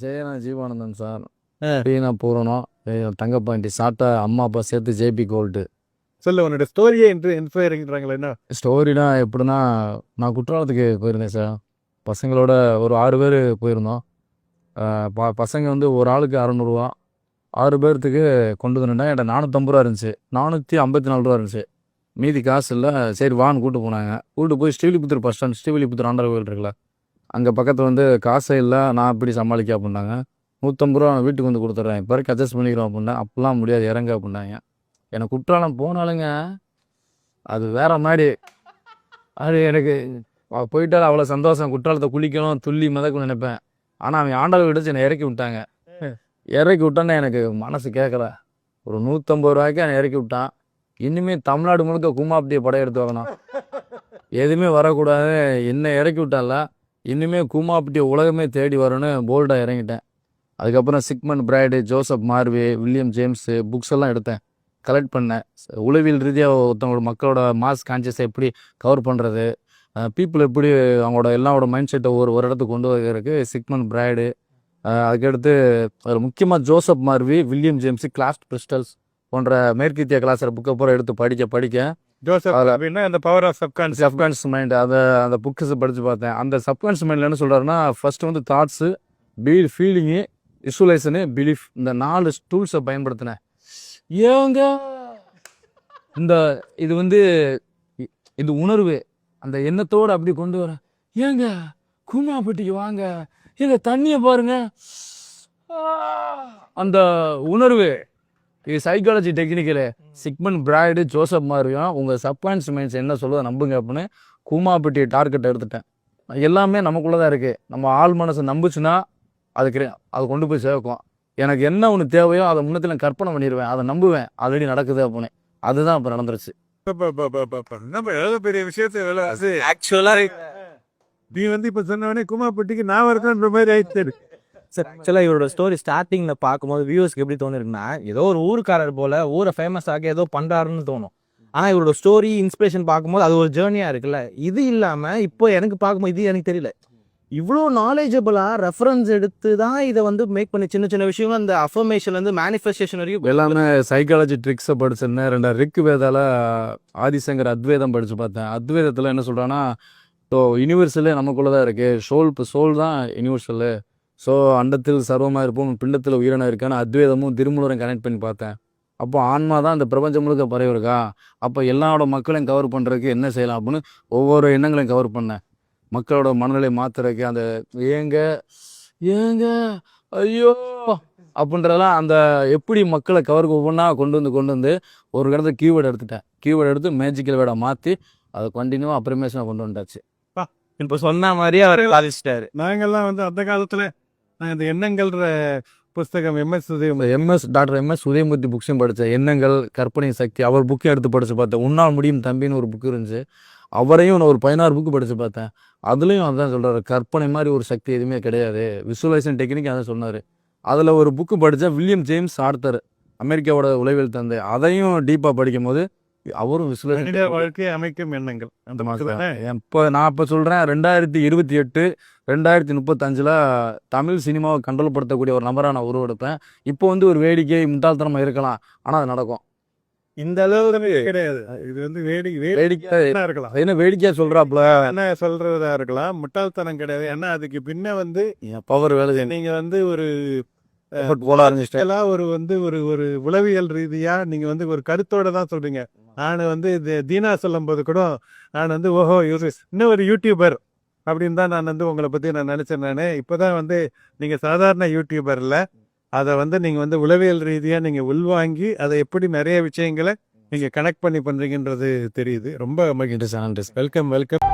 Jayana Jeevanandan sir. Beena பூரணம் தங்கப்பாண்டி சாப்பிட்டா அம்மா அப்பா சேர்த்து ஜேபி கோல்டு. சொல்லு உன்னோட ஸ்டோரியே என்று இன்ஸ்பைரிங்கிறாங்களா என்ன? ஸ்டோரினா எப்படின்னா நான் குற்றாலத்துக்கு போயிருந்தேன் சார். பசங்களோட ஒரு ஆறு பேர் போயிருந்தோம். ப பசங்க வந்து ஒரு ஆளுக்கு அறநூறுவா ஆறு பேர்த்துக்கு கொண்டு வந்துட்டேன் என்கிட்ட நானூற்றம்பது ரூபா இருந்துச்சு. நானூற்றி ஐம்பத்தி நாலு ரூபா இருந்துச்சு. மீதி காசு இல்லை சரி வான்னு கூட்டு போனாங்க. கூட்டு போய் ஸ்ரீவில்லிபுத்தூர் பஸ் ஸ்டாண்ட் ஸ்ரீவில்லிபுத்தூர் ஆண்டர் கோயில் இருக்குல்ல. அங்கே பக்கத்தில் வந்து காசே இல்லை நான் எப்படி சமாளிக்க அப்படின்னாங்க. நூற்றம்பது ரூபா வீட்டுக்கு வந்து கொடுத்துட்றேன் இப்போ வரைக்கும் அட்ஜஸ்ட் பண்ணிக்கிறோம் அப்படின்னா அப்பெல்லாம் முடியாது இறங்க அப்படின்னாங்க. எனக்கு குற்றாலம் போனாலுங்க அது வேற மாதிரி. அது எனக்கு போயிட்டால் அவ்வளோ சந்தோஷம். குற்றாலத்தை குளிக்கணும் துள்ளி மிதக்கணும்னு நினைப்பேன். ஆனால் அவன் ஆண்டவர் விடுச்சு என்னை இறக்கி விட்டாங்க. இறக்கி விட்டானே எனக்கு மனசு கேட்கல ஒரு நூற்றம்பது ரூபாய்க்கு என்னை இறக்கி விட்டான். இனிமேல் தமிழ்நாடு முழுக்க கூமாப்பட்டியை படையெடுத்து வரணும் எதுவுமே வரக்கூடாது. என்னை இறக்கி விட்டான்ல. இன்னுமே கூமாப்பட்டியை உலகமே தேடி வரும்னு போல்டாக இறங்கிட்டேன். அதுக்கப்புறம் Sigmund Freud Joseph Murphy William James books எல்லாம் எடுத்தேன். கலெக்ட் பண்ணேன். உளவியல் ரீதியாக ஒருத்தவங்களோட மக்களோட மாஸ் கான்சியஸை எப்படி கவர் பண்ணுறது பீப்புள் எப்படி அவங்களோட எல்லாரோட மைண்ட் செட்டை ஒரு ஒரு இடத்துக்கு கொண்டு வரதுக்கு சிக்மன் பிரைடு அதுக்கடுத்து அதில் முக்கியமாக ஜோசப் மார்வி வில்லியம் ஜேம்ஸு கிளாஸ்ட் பிரிஸ்டல்ஸ் போன்ற மேற்கித்திய கலாச்சார புக்கை பூரா எடுத்து படிக்க படிக்க ஜோசப் அப்படின்னா அந்த power of subconscious subconscious mind அதை அந்த புக்ஸ் படித்து பார்த்தேன். அந்த சப்கான்ஸ் மைண்டில் என்ன சொல்கிறாருன்னா ஃபர்ஸ்ட் வந்து தாட்ஸு பீ ஃபீலிங்கு விசுவலைசனு பிலீஃப் இந்த நாலு டூல்ஸை பயன்படுத்தினேன். ஏங்க? இந்த இது வந்து இது உணர்வு. அந்த எண்ணத்தோடு அப்படி கொண்டு வர. ஏங்க? கூமாப்பட்டிக்கு வாங்க. ஏங்க தண்ணியை பாருங்க. அந்த உணர்வு. இது psychology technical Sigmund Freud Joseph மாதிரியும் உங்கள் சப்கான்ஸ் மைண்ட்ஸ் என்ன சொல்லுதோ நம்புங்க அப்படின்னு கூமாப்பட்டி டார்கெட் எடுத்துட்டேன். எல்லாமே நமக்குள்ளே தான் இருக்குது நம்ம ஆள் மனசை நம்புச்சுன்னா அதுக்கு அது கொண்டு போய் சேர்க்கும். எனக்கு என்ன ஒன்று தேவையோ அதை முன்னத்தில் கற்பனை பண்ணிடுவேன் அதை நம்புவேன். ஆல்ரெடி நடக்குது அப்படின்னு. அதுதான் இப்போ நடந்துருச்சு. பெரிய விஷயத்தை எவ்வளவு அது ஆக்சுவலா நீ வந்து இப்ப சொன்னவனே குமாப்பட்டிக்கு நான் வரதுன்ற மாதிரி ஆயிடுச்சு. சார் ஆக்சுவலாக இவரோட ஸ்டோரி ஸ்டார்டிங்கில் பார்க்கும்போது வியூவர்ஸ்க்கு எப்படி தோணிருக்குன்னா ஏதோ ஒரு ஊருக்காரர் போல ஊரை ஃபேமஸ் ஆக ஏதோ பண்ணுறாருன்னு தோணும். ஆனால் இவரோட ஸ்டோரி இன்ஸ்பிரேஷன் பார்க்கும்போது அது ஒரு ஜேர்னியாக இருக்குல்ல. இது இல்லாமல் இப்போ எனக்கு பார்க்கும்போது இது எனக்கு தெரியல. இவ்வளோ நாலேஜபிளாக ரெஃபரன்ஸ் எடுத்து தான் இதை வந்து மேக் பண்ணி சின்ன சின்ன விஷயங்கள் அந்த அஃபர்மேஷன்லேருந்து மேனிஃபெஸ்டேஷன் வரைக்கும் எல்லாமே சைக்காலஜி ட்ரிக்ஸை படிச்சிருந்தேன் ரெண்டா ரிக் வேதால ஆதிசங்கர் அத்வைதம் படித்து பார்த்தேன். அத்வைதத்தில் என்ன சொல்கிறான்னா ஸோ யூனிவர்சலே நமக்குள்ளே தான் இருக்குது சோல் இப்போ சோல் தான் யூனிவர்சலு ஸோ அண்டத்தில் சர்வமாக இருப்போம் பிண்டத்தில் உயிரினம் இருக்கான்னு அத்வைதமும் திருமூலரையும் கனெக்ட் பண்ணி பார்த்தேன். அப்போ ஆன்மா தான் இந்த பிரபஞ்சம் முழுக்க பரவி இருக்கா? அப்போ எல்லாரோட மக்களையும் கவர் பண்ணுறதுக்கு என்ன செய்யலாம் அப்படின்னு ஒவ்வொரு எண்ணங்களையும் கவர் பண்ணேன். மக்களோட மனநிலை மாத்துறதுக்கு அந்த ஏங்க ஏங்க ஐயோ அப்படின்றதெல்லாம் அந்த எப்படி மக்களை கவருக்கு ஒவ்வொன்றா கொண்டு வந்து கொண்டு வந்து ஒரு இடத்துல கீவேர்டு எடுத்துட்டேன். கீவேர்டு எடுத்து மேஜிக்கல் வேர்டை மாற்றி அதை கண்டினியூவாக அப்ரிமேஷனாக கொண்டு வந்தாச்சு இப்போ சொன்ன மாதிரியே அவர் சாதிச்சிட்டாரு. நாங்கெல்லாம் வந்து அந்த காலத்துல நான் இந்த எண்ணங்கள்ன்ற புஸ்தகம் MS Udayam MS doctor MS Udayamurthy புக்ஸையும் படித்தேன் எண்ணங்கள் கற்பனை சக்தி அவர் புக்கையும் எடுத்து படித்து பார்த்தேன். உன்னால் முடியும் தம்பின்னு ஒரு புக் இருந்துச்சு. அவரையும் நான் ஒரு பதினாறு புக்கு படித்து பார்த்தேன். அதுலேயும் அதான் சொல்கிறாரு கற்பனை மாதிரி ஒரு சக்தி எதுவுமே கிடையாது. விசுவலைசேஷன் டெக்னிக் அதான் சொன்னார். அதில் ஒரு புக்கு படித்தா வில்லியம் ஜேம்ஸ் ஆர்த்தர் அமெரிக்காவோட உளவியல் தந்தை. அதையும் டீப்பாக படிக்கும் போது அவரும் விசுவலைசேஷன் வாழ்க்கையை அமைக்கும் எண்ணங்கள். அந்த தானே இப்போ நான் இப்போ சொல்கிறேன் ரெண்டாயிரத்தி இருபத்தி எட்டு ரெண்டாயிரத்தி முப்பத்தஞ்சில் தமிழ் சினிமாவை கண்ட்ரோல் படுத்தக்கூடிய ஒரு நபராக நான் உருவெடுப்பேன். இப்போ வந்து ஒரு வேடிக்கை முட்டாள்தனமாக இருக்கலாம் ஆனால் அது நடக்கும். இந்த அளவு கிடையாது. இது வந்து வேடிக்கை வேடிக்கை வேடிக்கை இருக்கலாம். என்ன வேடிக்கையாக சொல்கிறாப்புல என்ன சொல்றதா இருக்கலாம்? முட்டாள்தனம் கிடையாது. ஏன்னா அதுக்கு பின்ன வந்து பவர் வேலை செய்யணும். நீங்க வந்து ஒரு போல ஒரு வந்து ஒரு ஒரு உளவியல் ரீதியா நீங்க வந்து ஒரு கருத்தோட தான் சொல்றீங்க. நான் வந்து இது தீனா சொல்லும்போது கூட நான் வந்து ஓஹோ இவரு இன்னும் ஒரு யூடியூபர் அப்படின்னு தான் நான் வந்து உங்களை பற்றி நான் நினச்சேன் நான். இப்போ தான் வந்து நீங்கள் சாதாரண யூடியூபரில் அதை வந்து நீங்கள் வந்து உளவியல் ரீதியாக நீங்கள் உள்வாங்கி அதை எப்படி நிறைய விஷயங்களை நீங்கள் கனெக்ட் பண்ணி பண்ணுறீங்கன்றது தெரியுது. ரொம்ப மகிழ்ச்சி வெல்கம் வெல்கம்